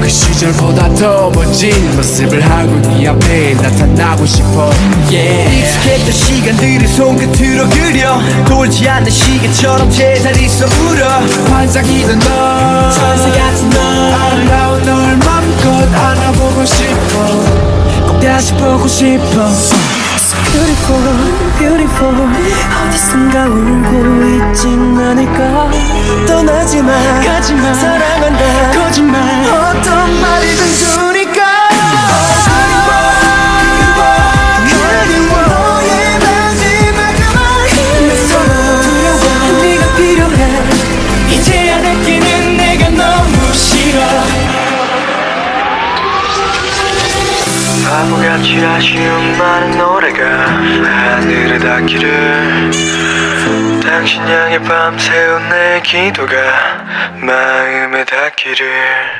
그 시절보다 더 멋진 모습을 하고 네 앞에 나타나고 싶어. Yeah. 익숙했던 시간들을 손끝으로 그려. 돌지 않는 시계처럼 제자리 서 울어 반짝이던 너. 천사 같은 너. 아름다운 널 맘껏 안아보고 싶어. 꼭 다시 보고 싶어. Beautiful, beautiful. 어디선가 울고 있진 않을까. 떠나지 마 가지 마 바보같이 아쉬운 많은 노래가 하늘에 닿기를. 당신 향해 밤새운 내 기도가 마음에 닿기를